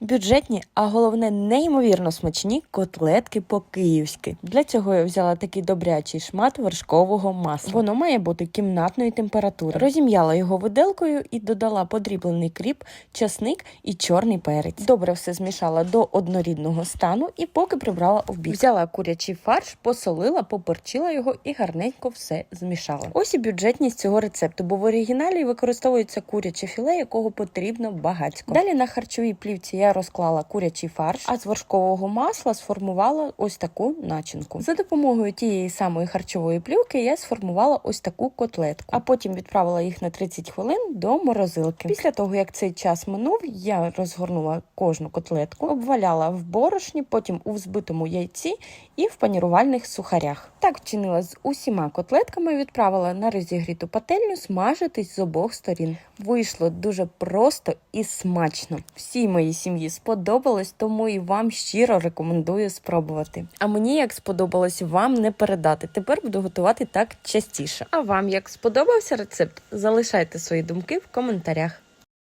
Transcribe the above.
Бюджетні, а головне неймовірно смачні котлетки по-київськи. Для цього я взяла такий добрячий шмат вершкового масла. Воно має бути кімнатної температури. Розім'яла його виделкою і додала подріблений кріп, часник і чорний перець. Добре все змішала до однорідного стану і поки прибрала в бік. Взяла курячий фарш, посолила, поперчила його і гарненько все змішала. Ось і бюджетність цього рецепту, бо в оригіналі використовується куряче філе, якого потрібно багатько. Далі на харчовій плівці я розклала курячий фарш, а з вершкового масла сформувала ось таку начинку. За допомогою тієї самої харчової плівки я сформувала ось таку котлетку, а потім відправила їх на 30 хвилин до морозилки. Після того, як цей час минув, я розгорнула кожну котлетку, обваляла в борошні, потім у взбитому яйці і в панірувальних сухарях. Так вчинила з усіма котлетками, відправила на розігріту пательню смажитись з обох сторін. Вийшло дуже просто і смачно. Всій моїй сім'ї сподобалось, тому і вам щиро рекомендую спробувати. А мені як сподобалось, вам не передати. Тепер буду готувати так частіше. А вам як сподобався рецепт? Залишайте свої думки в коментарях.